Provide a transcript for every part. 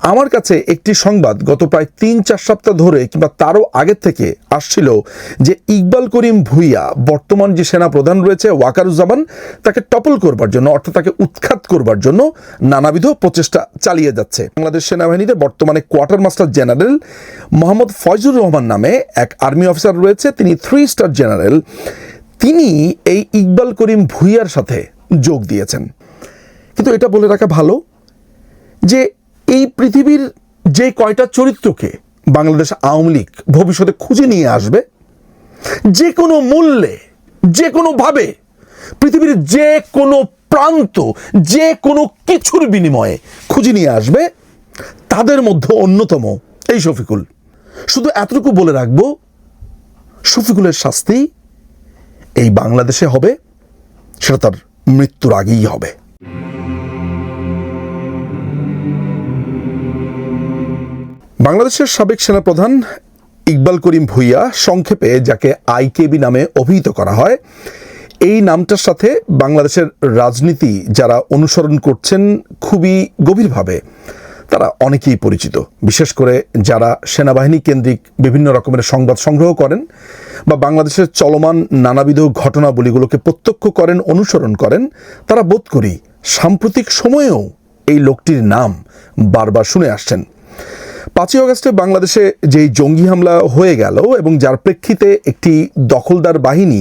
আমার কাছে একটি সংবাদ গত প্রায় তিন চার সপ্তাহ ধরে কিংবা তারও আগের থেকে আসছিল যে ইকবাল করিম ভুইয়া, বর্তমান যে সেনা প্রধান রয়েছে ওয়াকারুজ্জামান, তাকে টপল করবার জন্য, অর্থাৎ তাকে উৎখাত করবার জন্য নানাবিধ প্রচেষ্টা চালিয়ে যাচ্ছে। বাংলাদেশ সেনাবাহিনীতে বর্তমানে quarter master general Mohammad Faizur Rahman নামে এক আর্মি অফিসার রয়েছে, তিনি থ্রি স্টার জেনারেল। তিনি এই ইকবাল করিম ভুইয়ার সাথে যোগ দিয়েছেন। কিন্তু এটা বলে রাখা ভালো যে এই পৃথিবীর যে কয়টা চরিত্রকে বাংলাদেশ আওয়ামী লীগ ভবিষ্যতে খুঁজে নিয়ে আসবে যে কোনো মূল্যে যে কোনোভাবে পৃথিবীর যে কোনো প্রান্ত যে কোনো কিছুর বিনিময়ে খুঁজে নিয়ে আসবে, তাদের মধ্যে অন্যতম এই শফিকুল। শুধু এতটুকু বলে রাখব, শফিকুলের শাস্তি এই বাংলাদেশে হবে, সেটা তার মৃত্যুর আগেই হবে। বাংলাদেশের সাবেক সেনাপ্রধান ইকবাল করিম ভুইয়া সংক্ষেপে যাকে আইকেবি নামে অভিহিত করা হয়, এই নামটার সাথে বাংলাদেশের রাজনীতি যারা অনুসরণ করছেন খুবই গভীরভাবে, তারা অনেকেই পরিচিত। বিশেষ করে যারা সেনাবাহিনী কেন্দ্রিক বিভিন্ন রকমের সংবাদ সংগ্রহ করেন বা বাংলাদেশের চলমান নানাবিধ ঘটনাবলীগুলোকে প্রত্যক্ষ করেন, অনুসরণ করেন, তারা বোধ করি সাম্প্রতিক সময়েও এই লোকটির নাম বারবার শুনে আসছেন। পাঁচই অগস্টে বাংলাদেশে যেই জঙ্গি হামলা হয়ে গেল এবং যার প্রেক্ষিতে একটি দখলদার বাহিনী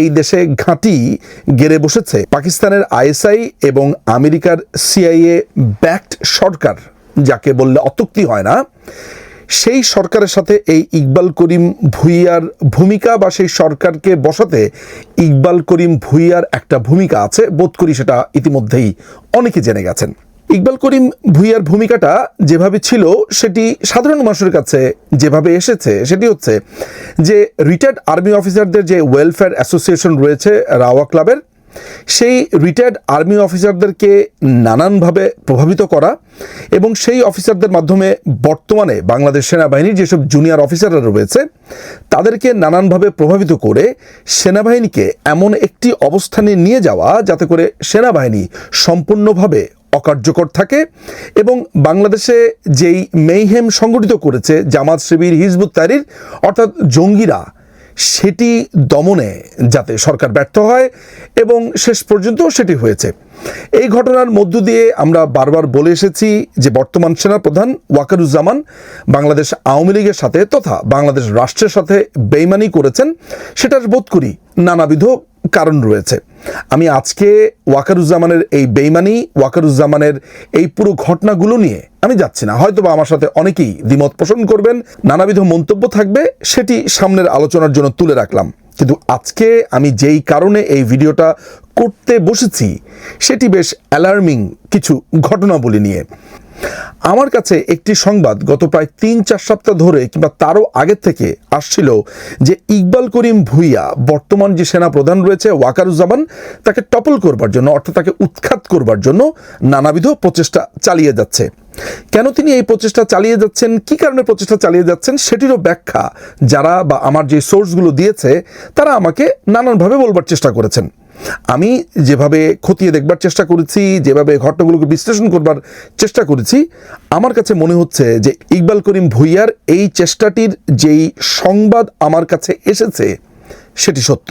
এই দেশে ঘাঁটি গেড়ে বসেছে, পাকিস্তানের আইএসআই এবং আমেরিকার সিআইএ ব্যাকড সরকার, যাকে বললে অত্যুক্তি হয় না, সেই সরকারের সাথে এই ইকবাল করিম ভুইয়ার ভূমিকা বা সেই সরকারকে বসাতে ইকবাল করিম ভুইয়ার একটা ভূমিকা আছে, বোধ করি সেটা ইতিমধ্যেই অনেকে জেনে গেছেন। ইকবাল করিম ভুইয়ার ভূমিকাটা যেভাবে ছিল, সেটি সাধারণ মানুষের কাছে যেভাবে এসেছে, সেটি হচ্ছে যে রিটায়ার্ড আর্মি অফিসারদের যে ওয়েলফেয়ার অ্যাসোসিয়েশন রয়েছে রাওয়া ক্লাবের, সেই রিটায়ার্ড আর্মি অফিসারদেরকে নানানভাবে প্রভাবিত করা এবং সেই অফিসারদের মাধ্যমে বর্তমানে বাংলাদেশ সেনাবাহিনীর যেসব জুনিয়র অফিসাররা রয়েছে, তাদেরকে নানানভাবে প্রভাবিত করে সেনাবাহিনীকে এমন একটি অবস্থানে নিয়ে যাওয়া, যাতে করে সেনাবাহিনী সম্পূর্ণভাবে অকার্যকর থাকে এবং বাংলাদেশে যেই মেইহেম সংগঠিত করেছে, জামাত শিবির, হিজবুত তারির, অর্থাৎ জঙ্গিরা, সেটি দমনে যাতে সরকার ব্যর্থ হয় এবং শেষ পর্যন্ত সেটি হয়েছে। এই ঘটনার মধ্য দিয়ে আমরা বারবার বলে এসেছি যে বর্তমান সেনাপ্রধান ওয়াকারুজ্জামান বাংলাদেশ আওয়ামী লীগের সাথে তথা বাংলাদেশ রাষ্ট্রের সাথে বেইমানি করেছেন, সেটার বোধ করি নানাবিধ কারণ রয়েছে। আমি আজকে ওয়াকারুজ্জামানের এই বেইমানি, ওয়াকারুজ্জামানের এই পুরো ঘটনাগুলো নিয়ে আমি যাচ্ছি না। হয়তো আমার সাথে অনেকেই দ্বিমত পোষণ করবেন, নানাবিধ মন্তব্য থাকবে, সেটি সামনের আলোচনার জন্য তুলে রাখলাম। কিন্তু আজকে আমি যেই কারণে এই ভিডিওটা করতে বসেছি, সেটি বেশ অ্যালার্মিং কিছু ঘটনাবলী নিয়ে। আমার কাছে একটি সংবাদ গত প্রায় তিন চার সপ্তাহ ধরে কিংবা তারও আগের থেকে আসছিল যে ইকবাল করিম ভুইয়া বর্তমান যে সেনা প্রধান রয়েছে ওয়াকারুজ্জামান, তাকে টপল করবার জন্য, অর্থাৎ তাকে উৎখাত করবার জন্য নানাবিধ প্রচেষ্টা চালিয়ে যাচ্ছে। কেন তিনি এই প্রচেষ্টা চালিয়ে যাচ্ছেন? কি কারণে প্রচেষ্টা চালিয়ে যাচ্ছেন? সেটিরও ব্যাখ্যা যারা বা আমার যে সোর্সগুলো দিয়েছে, তারা আমাকে নানানভাবে বলবার চেষ্টা করেছেন। আমি যেভাবে খতিয়ে দেখবার চেষ্টা করেছি, যেভাবে ঘটনাগুলোকে বিশ্লেষণ করবার চেষ্টা করেছি, আমার কাছে মনে হচ্ছে যে ইকবাল করিম ভুইয়ার এই চেষ্টাটির যেই সংবাদ আমার কাছে এসেছে, সেটি সত্য।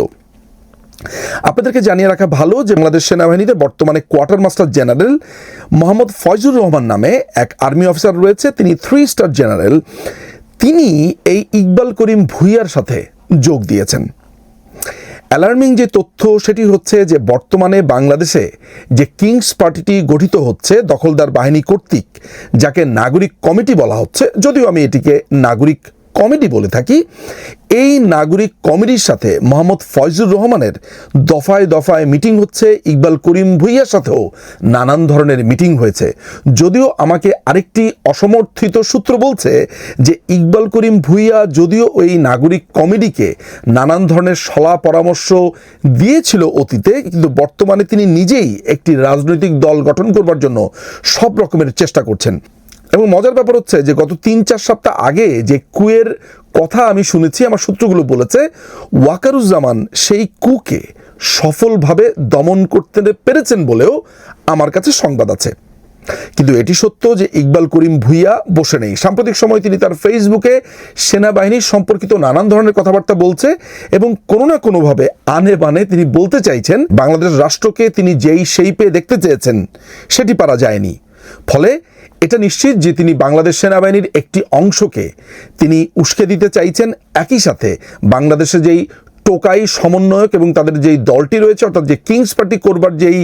আপনাদেরকে জানিয়ে রাখা ভালো যে বাংলাদেশ সেনাবাহিনীতে বর্তমানে quarter master general Mohammad Faizur Rahman নামে এক আর্মি অফিসার রয়েছে, তিনি থ্রি স্টার জেনারেল। তিনি এই ইকবাল করিম ভুইয়ার সাথে যোগ দিয়েছেন। অ্যালার্মিং যে তথ্য, সেটি হচ্ছে যে বর্তমানে বাংলাদেশে যে কিংস পার্টিটি গঠিত হচ্ছে দখলদার বাহিনী কর্তৃক, যাকে নাগরিক কমিটি বলা হচ্ছে, যদিও আমি এটিকে নাগরিক কমিটি বলে থাকি, এই নাগরিক কমেডির সাথে মোহাম্মদ ফয়জুর রহমানের দফায় দফায় মিটিং হচ্ছে ইকবাল করিম ভুইয়ার সাথেও নানান ধরনের মিটিং হয়েছে। যদিও আমাকে আরেকটি অসমর্থিত সূত্র বলছে যে ইকবাল করিম ভুইয়া যদিও ওই নাগরিক কমেডিকে নানান ধরনের সলা পরামর্শ দিয়েছিল অতীতে, কিন্তু বর্তমানে তিনি নিজেই একটি রাজনৈতিক দল গঠন করবার জন্য সব রকমের চেষ্টা করছেন। এবং মজার ব্যাপার হচ্ছে যে গত তিন, চার সপ্তাহ আগে যে কুয়ের কথা আমি শুনেছি, আমার সূত্রগুলো বলেছে, ওয়াকারুজ্জামান সেই কুকে সফলভাবে দমন করতে পেরেছেন বলেও আমার কাছে সংবাদ আছে। কিন্তু এটি সত্য যে ইকবাল করিম ভুইয়া বসে নেই। সাম্প্রতিক সময় তিনি তার ফেসবুকে সেনাবাহিনীর সম্পর্কিত নানান ধরনের কথাবার্তা বলছে এবং কোনো না কোনোভাবে আনে বানে তিনি বলতে চাইছেন, বাংলাদেশ রাষ্ট্রকে তিনি যেই সেইপে দেখতে চেয়েছেন, সেটি পারা যায়নি। ফলে এটা নিশ্চিত যে তিনি বাংলাদেশ সেনাবাহিনীর একটি অংশকে তিনি উস্কে দিতে চাইছেন একই সাথে বাংলাদেশে যেই টোকাই সমন্বয়ক এবং তাদের যেই দলটি রয়েছে, অর্থাৎ যে কিংস পার্টি করবার যেই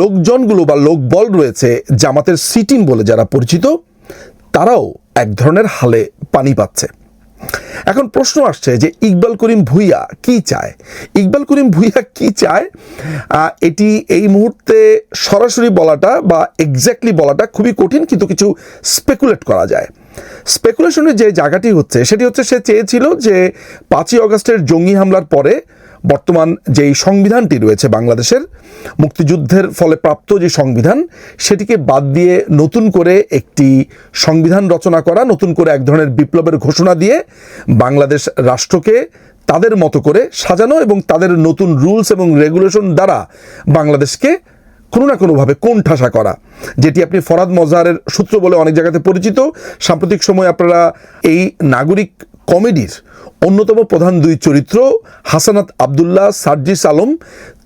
লোকজনগুলো বা লোকবল রয়েছে, জামাতের সিটিম বলে যারা পরিচিত, তারাও এক ধরনের হালে পানি পাচ্ছে। এখন প্রশ্ন আসছে যে ইকবাল করিম ভুইয়া কি চায়? ইকবাল করিম ভুইয়া কি চায়? এটি এই মুহূর্তে সরাসরি বলাটা বা এক্স্যাক্টলি বলাটা খুবই কঠিন, কিন্তু কিছু স্পেকুলেট করা যায়। স্পেকুলেশনের যে জায়গাটি হচ্ছে, সেটি হচ্ছে সে চেয়েছিল যে পাঁচই অগস্টের জঙ্গি হামলার পরে বর্তমান যেই সংবিধানটি রয়েছে বাংলাদেশের, মুক্তিযুদ্ধের ফলে প্রাপ্ত যে সংবিধান, সেটিকে বাদ দিয়ে নতুন করে একটি সংবিধান রচনা করা, নতুন করে এক ধরনের বিপ্লবের ঘোষণা দিয়ে বাংলাদেশ রাষ্ট্রকে তাদের মতো করে সাজানো এবং তাদের নতুন রুলস এবং রেগুলেশন দ্বারা বাংলাদেশকে কোনো না কোনোভাবে কোণঠাসা করা। যেটি আপনি ফরাদ মজাহারের সূত্র বলে অনেক জায়গাতে পরিচিত। সাম্প্রতিক সময় আপনারা এই নাগরিক কমেডির অন্যতম প্রধান দুই চরিত্র হাসানাত আবদুল্লাহ, সার্জিস আলম,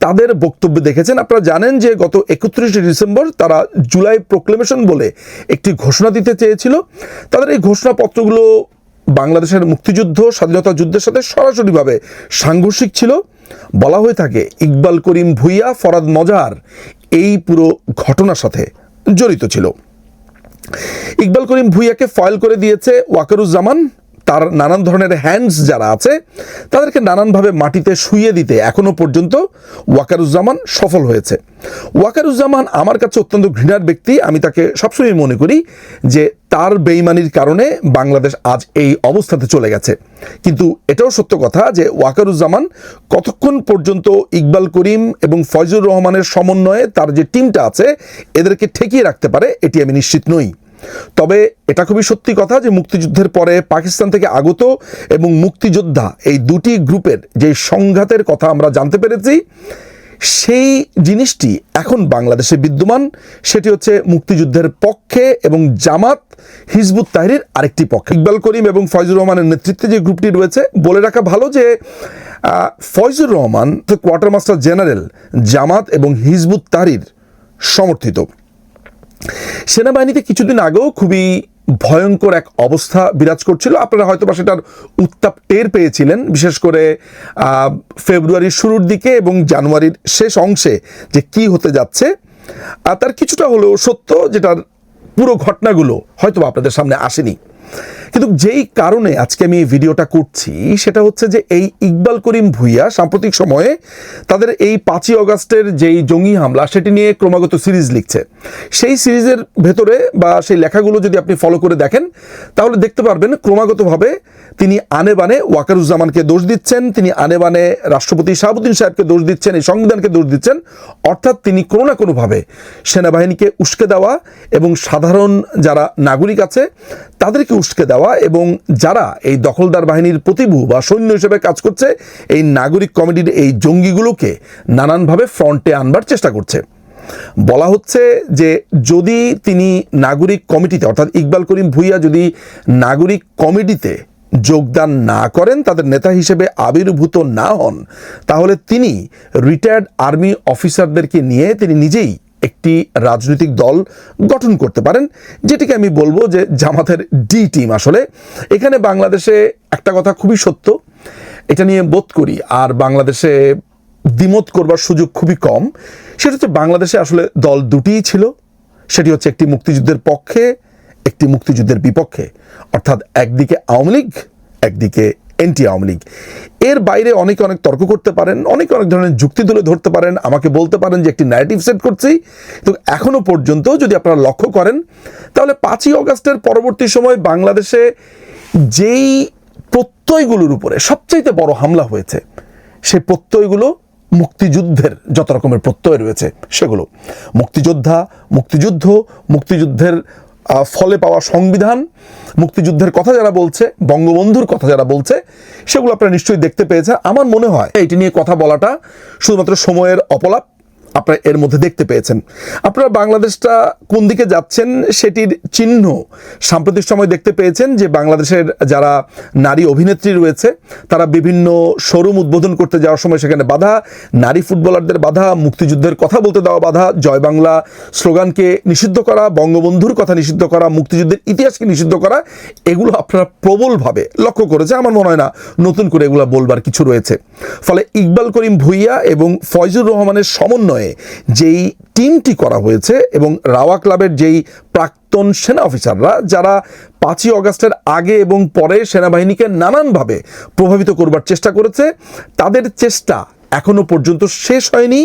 তাদের বক্তব্য দেখেছেন। আপনারা জানেন যে গত একত্রিশে ডিসেম্বর তারা জুলাই প্রোক্লেমেশন বলে একটি ঘোষণা দিতে চেয়েছিল। তাদের এই ঘোষণাপত্রগুলো বাংলাদেশের মুক্তিযুদ্ধ, স্বাধীনতা যুদ্ধের সাথে সরাসরিভাবে সাংঘর্ষিক ছিল। বলা হয়ে থাকে, ইকবাল করিম ভুইয়া, ফরাদ মজার এই পুরো ঘটনার সাথে জড়িত ছিল। ইকবাল করিম ভুইয়াকে ফয়েল করে দিয়েছে ওয়াকারুজ্জামান। তার নানান ধরনের হ্যান্ডস যারা আছে, তাদেরকে নানানভাবে মাটিতে শুইয়ে দিতে এখনও পর্যন্ত ওয়াকারুজ্জামান সফল হয়েছে। ওয়াকারুজ্জামান আমার কাছে অত্যন্ত ঘৃণার ব্যক্তি, আমি তাকে সবসময় মনে করি যে তার বেইমানির কারণে বাংলাদেশ আজ এই অবস্থাতে চলে গেছে। কিন্তু এটাও সত্য কথা যে ওয়াকারুজ্জামান কতক্ষণ পর্যন্ত ইকবাল করিম এবং ফয়জুর রহমানের সমন্বয়ে তার যে টিমটা আছে, এদেরকে ঠেকিয়ে রাখতে পারে, এটি আমি নিশ্চিত নই। তবে এটা খুবই সত্যি কথা যে মুক্তিযুদ্ধের পরে পাকিস্তান থেকে আগত এবং মুক্তিযোদ্ধা এই দুটি গ্রুপের যে সংঘাতের কথা আমরা জানতে পেরেছি, সেই জিনিসটি এখন বাংলাদেশে বিদ্যমান। সেটি হচ্ছে মুক্তিযুদ্ধের পক্ষে এবং জামাত হিজবুত তাহরির আরেকটি পক্ষে। ইকবাল করিম এবং ফয়জুর রহমানের নেতৃত্বে যে গ্রুপটি রয়েছে, বলে রাখা ভালো যে Faizur Rahman quarter master general Jamaat এবং হিজবুত তাহরির সমর্থিত। সেনাবাহিনীতে কিছুদিন আগেও খুবই ভয়ঙ্কর এক অবস্থা বিরাজ করছিল। আপনারা হয়তো বা সেটার উত্তাপ টের পেয়েছিলেন। বিশেষ করে ফেব্রুয়ারির শুরুর দিকে এবং জানুয়ারির শেষ অংশে যে কি হতে যাচ্ছে আর তার কিছুটা হলেও সত্য, যেটার পুরো ঘটনাগুলো হয়তো আপনাদের সামনে আসেনি। কিন্তু যেই কারণে আজকে আমি এই ভিডিওটা করছি, সেটা হচ্ছে যে এই ইকবাল করিম ভুইয়া সাম্প্রতিক সময়ে তাদের এই পাঁচই অগাস্টের যেই জঙ্গি হামলা, সেটি নিয়ে ক্রমাগত সিরিজ লিখছে। সেই সিরিজের ভেতরে বা সেই লেখাগুলো যদি আপনি ফলো করে দেখেন, তাহলে দেখতে পারবেন ক্রমাগতভাবে তিনি আনে বানে ওয়াকারুজ্জামানকে দোষ দিচ্ছেন, তিনি আনে বানে রাষ্ট্রপতি শাহাবুদ্দিন সাহেবকে দোষ দিচ্ছেন, এই সংবিধানকে দোষ দিচ্ছেন, অর্থাৎ তিনি কোনো না কোনোভাবে সেনাবাহিনীকে উস্কে দেওয়া এবং সাধারণ যারা নাগরিক আছে, তাদেরকে উস্কে দেওয়া এবং যারা এই দখলদার বাহিনীর প্রতিভু বা সৈন্য হিসেবে কাজ করছে, এই নাগরিক কমিটির এই জঙ্গিগুলোকে নানানভাবে ফ্রন্টে আনবার চেষ্টা করছে। বলা হচ্ছে যে যদি তিনি নাগরিক কমিটিতে, অর্থাৎ ইকবাল করিম ভুইয়া যদি নাগরিক কমিটিতে যোগদান না করেন, তাদের নেতা হিসেবে আবির্ভূত না হন, তাহলে তিনি রিটায়ার্ড আর্মি অফিসারদেরকে নিয়ে তিনি নিজেই একটি রাজনৈতিক দল গঠন করতে পারেন, যেটিকে আমি বলব যে জামাতের ডি টিম আসলে। এখানে বাংলাদেশে একটা কথা খুবই সত্য, এটা নিয়ে বোধ করি, আর বাংলাদেশে দ্বিমত করবার সুযোগ খুবই কম। সেটা হচ্ছে বাংলাদেশে আসলে দল দুটিই ছিল, সেটি হচ্ছে একটি মুক্তিযুদ্ধের পক্ষে, একটি মুক্তিযুদ্ধের বিপক্ষে। অর্থাৎ একদিকে আওয়ামী লীগ, একদিকে এনটি আওয়ামী লীগ। এর বাইরে অনেকে অনেক তর্ক করতে পারেন, অনেকে অনেক ধরনের যুক্তি তুলে ধরতে পারেন, আমাকে বলতে পারেন যে একটি ন্যারেটিভ সেট করছি। তো এখনও পর্যন্ত যদি আপনারা লক্ষ্য করেন, তাহলে পাঁচই অগাস্টের পরবর্তী সময় বাংলাদেশে যেই প্রত্যয়গুলোর উপরে সবচাইতে বড় হামলা হয়েছে, সেই প্রত্যয়গুলো মুক্তিযুদ্ধের যত রকমের প্রত্যয় রয়েছে, সেগুলো। মুক্তিযোদ্ধা, মুক্তিযুদ্ধ, মুক্তিযুদ্ধের ফলে পাওয়া সংবিধান, মুক্তিযুদ্ধের কথা যারা বলছে, বঙ্গবন্ধুর কথা যারা বলছে, সেগুলো আপনারা নিশ্চয়ই দেখতে পেয়েছেন আমার মনে হয় এটি নিয়ে কথা বলাটা শুধুমাত্র সময়ের অপলাপ আপনারা এর মধ্যে দেখতে পেয়েছেন। আপনারা বাংলাদেশটা কোন দিকে যাচ্ছেন সেটির চিহ্ন সাম্প্রতিক সময় দেখতে পেয়েছেন যে বাংলাদেশের যারা নারী অভিনেত্রী রয়েছে, তারা বিভিন্ন শোরুম উদ্বোধন করতে যাওয়ার সময় সেখানে বাধা, নারী ফুটবলারদের বাধা, মুক্তিযুদ্ধের কথা বলতে দেওয়া বাধা, জয় বাংলা স্লোগানকে নিষিদ্ধ করা, বঙ্গবন্ধুর কথা নিষিদ্ধ করা, মুক্তিযুদ্ধের ইতিহাসকে নিষিদ্ধ করা, এগুলো আপনারা প্রবলভাবে লক্ষ্য করেছে। আমার মনে হয় না নতুন করে এগুলো বলবার কিছু রয়েছে। ফলে ইকবাল করিম ভুইয়া এবং ফয়জুর রহমানের সমন্বয়ে যেই টিমটি করা হয়েছে এবং রাওয়া ক্লাবের যেই প্রাক্তন সেনা অফিসাররা, যারা পাঁচই অগাস্টের আগে এবং পরে সেনাবাহিনীকে নানানভাবে প্রভাবিত করবার চেষ্টা করেছে, তাদের চেষ্টা এখনও পর্যন্ত শেষ হয়নি।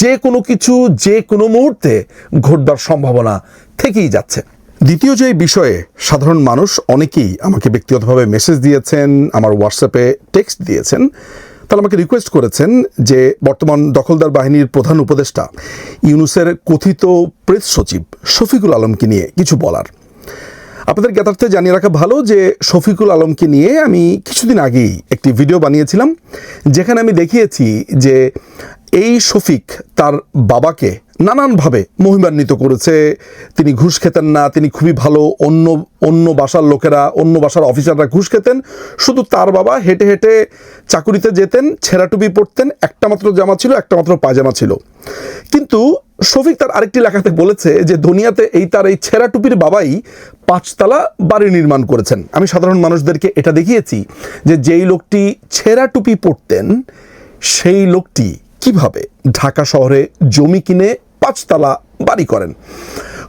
যে কোনো কিছু, যে কোনো মুহূর্তে ঘটবার সম্ভাবনা থেকেই যাচ্ছে। দ্বিতীয় যে বিষয়ে সাধারণ মানুষ অনেকেই আমাকে ব্যক্তিগতভাবে মেসেজ দিয়েছেন, আমার হোয়াটসঅ্যাপে টেক্সট দিয়েছেন তারা আমাকে রিকোয়েস্ট করেছেন যে বর্তমান দখলদার বাহিনীর প্রধান উপদেষ্টা ইউনুসের কথিত প্রেস সচিব শফিকুল আলমকে নিয়ে কিছু বলার। আপনাদের জ্ঞাতার্থে জানিয়ে রাখা ভালো যে শফিকুল আলমকে নিয়ে আমি কিছুদিন আগেই একটি ভিডিও বানিয়েছিলাম, যেখানে আমি দেখিয়েছি যে এই শফিক তার বাবাকে নানানভাবে মহিমান্বিত করেছে। তিনি ঘুষ খেতেন না, তিনি খুবই ভালো অন্য অন্য বাসার লোকেরা, অন্য বাসার অফিসাররা ঘুষ খেতেন। শুধু তার বাবা হেঁটে হেঁটে চাকুরিতে যেতেন, ছেঁড়া টুপি পরতেন, একটা মাত্র জামা ছিল, একটা মাত্র পায়জামা ছিল। কিন্তু শফিক তার আরেকটি লেখাতে বলেছে যে, দুনিয়াতে এই তার এই ছেঁড়া টুপির বাবাই পাঁচতলা বাড়ি নির্মাণ করেছেন। আমি সাধারণ মানুষদেরকে এটা দেখিয়েছি যে, যেই লোকটি ছেঁড়া টুপি পরতেন, সেই লোকটি কীভাবে ঢাকা শহরে জমি কিনে পাঁচতলা বাড়ি করেন।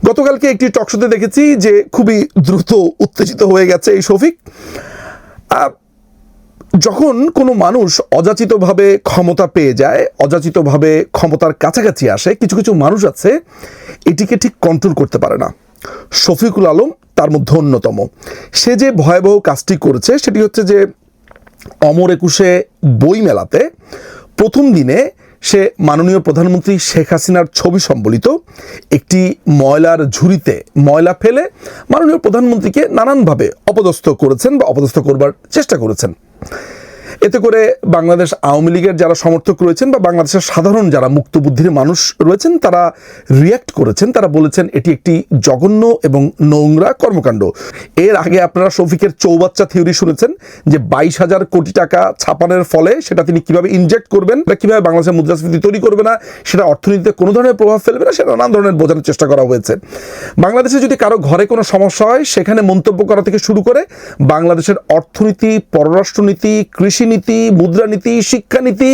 গতকালকে একটি টকশোতে দেখেছি যে খুবই দ্রুত উত্তেজিত হয়ে গেছে এই শফিক। যখন কোনো মানুষ অযাচিতভাবে ক্ষমতা পেয়ে যায়, অযাচিতভাবে ক্ষমতার কাছাকাছি আসে, কিছু কিছু মানুষ আছে, এটিকে ঠিক কন্ট্রোল করতে পারে না। শফিকুল আলম তার মধ্যে অন্যতম। সে যে ভয়াবহ কাজটি করেছে, সেটি হচ্ছে যে অমর একুশে বই মেলাতে প্রথম দিনে সে মাননীয় প্রধানমন্ত্রী শেখ হাসিনার ছবি সম্বলিত একটি ময়লার ঝুড়িতে ময়লা ফেলে মাননীয় প্রধানমন্ত্রীকে নানানভাবে অপদস্থ করেছেন বা অপদস্থ করবার চেষ্টা করেছেন। এতে করে বাংলাদেশ আওয়ামী লীগের যারা সমর্থক রয়েছেন বা বাংলাদেশের সাধারণ যারা মুক্তবুদ্ধির মানুষ রয়েছেন, তারা রিয়্যাক্ট করেছেন। তারা বলেছেন এটি একটি জঘন্য এবং নোংরা কর্মকাণ্ড। এর আগে আপনারা শফিকের চৌবাচ্চা থিওরি শুনেছেন যে বাইশ হাজার কোটি টাকা ছাপানোর ফলে সেটা তিনি কীভাবে ইনজেক্ট করবেন, বা কীভাবে বাংলাদেশের মুদ্রাস্ফীতি তৈরি করবে না, সেটা অর্থনীতিতে কোনো ধরনের প্রভাব ফেলবে না, সেটা নানান ধরনের বোঝানোর চেষ্টা করা হয়েছে। বাংলাদেশে যদি কারও ঘরে কোনো সমস্যা হয়, সেখানে মন্তব্য করা থেকে শুরু করে বাংলাদেশের অর্থনীতি, পররাষ্ট্রনীতি কৃষিনীতি, মুদ্রানীতি, শিক্ষানীতি,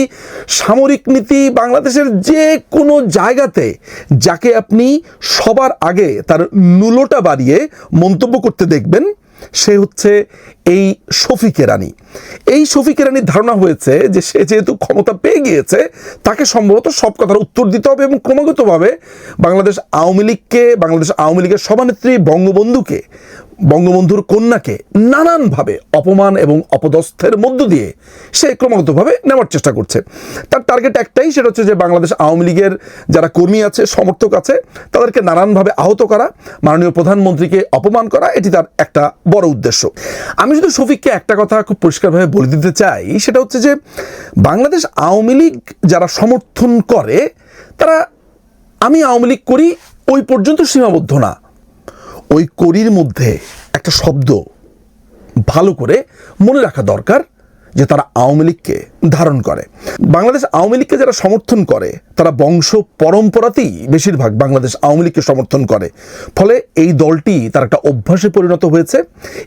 সামরিক নীতি বাংলাদেশের যে কোনো জায়গাতে যাকে আপনি সবার আগে তার নুলোটা বাড়িয়ে মন্তব্য করতে দেখবেন, সে হচ্ছে এই শফিকে রানী। এই শফিকে রানীর ধারণা হয়েছে যে সে যেহেতু ক্ষমতা পেয়ে গিয়েছে, তাকে সম্ভবত সব কথার উত্তর দিতে হবে এবং ক্রমাগতভাবে বাংলাদেশ আওয়ামী লীগকে, বাংলাদেশ আওয়ামী লীগের সভানেত্রী, বঙ্গবন্ধুকে বঙ্গবন্ধুর কন্যাকে নানানভাবে অপমান এবং অপদস্থের মধ্য দিয়ে সে ক্রমাগতভাবে নেওয়ার চেষ্টা করছে। তার টার্গেট একটাই, সেটা হচ্ছে যে বাংলাদেশ আওয়ামী লীগের যারা কর্মী আছে, সমর্থক আছে, তাদেরকে নানানভাবে আহত করা, মাননীয় প্রধানমন্ত্রীকে অপমান করা, এটি তার একটা বড় উদ্দেশ্য। আমি শুধু শফিককে একটা কথা খুব পরিষ্কারভাবে বলে দিতে চাই, সেটা হচ্ছে যে বাংলাদেশ আওয়ামী লীগ যারা সমর্থন করে, তারা আমি আওয়ামী লীগ করি ওই পর্যন্ত সীমাবদ্ধ না। ওই করির মধ্যে একটা শব্দ ভালো করে মনে রাখা দরকার যে তারা আওয়ামী লীগকে ধারণ করে। বাংলাদেশ আওয়ামী লীগকে যারা সমর্থন করে, তারা বংশ পরম্পরাতেই বেশিরভাগ বাংলাদেশ আওয়ামী লীগকে সমর্থন করে। ফলে এই দলটি তার একটা অভ্যাসে পরিণত হয়েছে।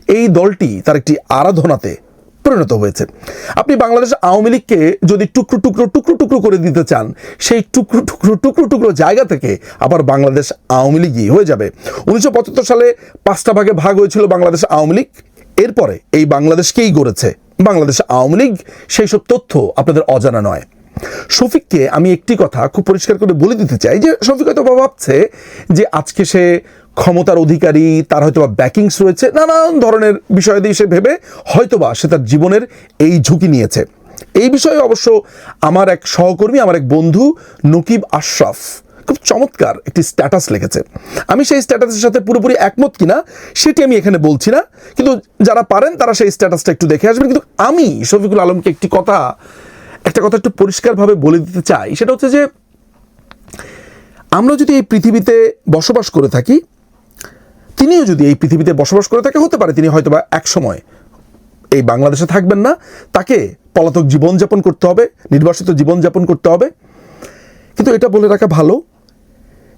এই দলটি তার একটি আরাধনাতে পরিণত হয়েছে। আপনি বাংলাদেশ আওয়ামী লীগকে যদি টুকরো টুকরো টুকরো টুকরো করে দিতে চান, সেই টুকরো টুকরো টুকরো টুকরো জায়গা থেকে আবার বাংলাদেশ আওয়ামী লীগই হয়ে যাবে। উনিশশো পঁচাত্তর সালে পাঁচটা ভাগে ভাগ হয়েছিল বাংলাদেশ আওয়ামী লীগ। এরপরে এই বাংলাদেশকেই গড়েছে। বাংলাদেশ আওয়ামী লীগ, সেই সব তথ্য আপনাদের অজানা নয়। শফিককে আমি একটি কথা খুব পরিষ্কার করে বলে দিতে চাই যে, শফিক হয়তো ভাবছে যে আজকে সে ক্ষমতার অধিকারী, তার হয়তো বা ব্যাকিংস রয়েছে, নানান ধরনের বিষয় দিয়ে সে ভেবে হয়তোবা সে তার জীবনের এই ঝুঁকি নিয়েছে। এই বিষয়ে অবশ্য আমার এক সহকর্মী, আমার এক বন্ধু নকিব আশরাফ খুব চমৎকার একটি স্ট্যাটাস লিখেছে। আমি সেই স্ট্যাটাসের সাথে পুরোপুরি একমত কিনা, সেটি আমি এখানে বলছি না, কিন্তু যারা পারেন তারা সেই স্ট্যাটাসটা একটু দেখে আসবেন। কিন্তু আমি শফিকুল আলমকে একটি কথা, একটা কথা একটু পরিষ্কারভাবে বলে দিতে চাই, সেটা হচ্ছে যে, আমরা যদি এই পৃথিবীতে বসবাস করে থাকি তিনিও যদি এই পৃথিবীতে বসবাস করে থাকে, হতে পারে তিনি হয়তোবা এক সময় এই বাংলাদেশে থাকবেন না। তাকে পলাতক জীবনযাপন করতে হবে, নির্বাসিত জীবনযাপন করতে হবে। কিন্তু এটা বলে রাখা ভালো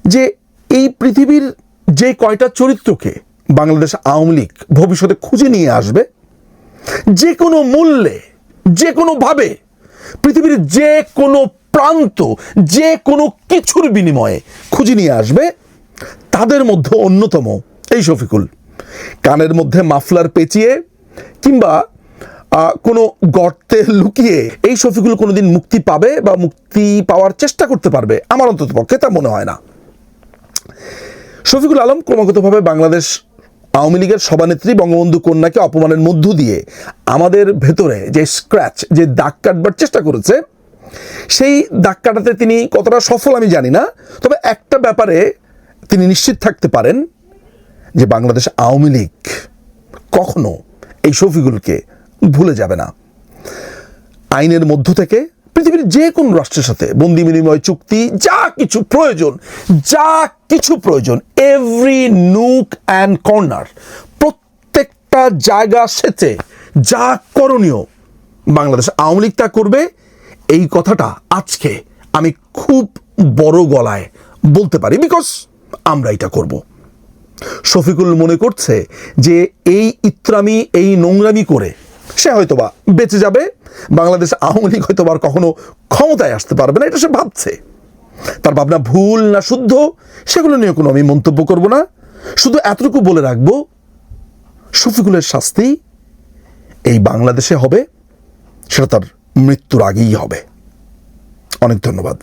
যে এই পৃথিবীর যে কয়টা চরিত্রকে বাংলাদেশ আওয়ামী লীগ ভবিষ্যতে খুঁজে নিয়ে আসবে, যে কোনো মূল্যে, যে কোনোভাবে পৃথিবীর যে কোনো প্রান্ত, যে কোনো কিছুর বিনিময়ে খুঁজে নিয়ে আসবে, তাদের মধ্যে অন্যতম এই শফিকুল, কানের মধ্যে মাফলার পেঁচিয়ে কিংবা কোনো গর্তে লুকিয়ে এই শফিকুল কোনোদিন মুক্তি পাবে বা মুক্তি পাওয়ার চেষ্টা করতে পারবে আমার অন্তত পক্ষে তা মনে হয় না। শফিকুল আলম ক্রমাগতভাবে বাংলাদেশ আওয়ামী লীগের সভানেত্রী, বঙ্গবন্ধু কন্যাকে অপমানের মধ্য দিয়ে আমাদের ভেতরে যে স্ক্র্যাচ যে দাগ কাটবার চেষ্টা করেছে, সেই দাগ কাটাতে তিনি কতটা সফল আমি জানি না, তবে একটা ব্যাপারে তিনি নিশ্চিত থাকতে পারেন যে বাংলাদেশ আওয়ামী লীগ কখনো এই শফিকুলকে ভুলে যাবে না। আইনের মধ্য থেকে পৃথিবীর যে কোনো রাষ্ট্রের সাথে বন্দি বিনিময় চুক্তি, যা কিছু প্রয়োজন, যা কিছু প্রয়োজন এভরি নুক অ্যান্ড কর্নার প্রত্যেকটা জায়গা সেচে যা করণীয়, বাংলাদেশ আওয়ামী লীগ তা করবে। এই কথাটা আজকে আমি খুব বড় গলায় বলতে পারি বিকজ আমরা এটা করব। শফিকুল মনে করছে যে এই ইত্রামি, এই নোংরামি করে সে হয়তোবা বেঁচে যাবে, বাংলাদেশ আওয়ামী লীগ হয়তো আর কখনো ক্ষমতায় আসতে পারবে না, এটা সে ভাবছে। তার ভাবনা ভুল না শুদ্ধ, সেগুলো নিয়ে কোনো আমি মন্তব্য করব না। শুধু এতটুকু বলে রাখব, শফিকুলের শাস্তি এই বাংলাদেশে হবে, সেটা তার মৃত্যুর আগেই হবে। অনেক ধন্যবাদ।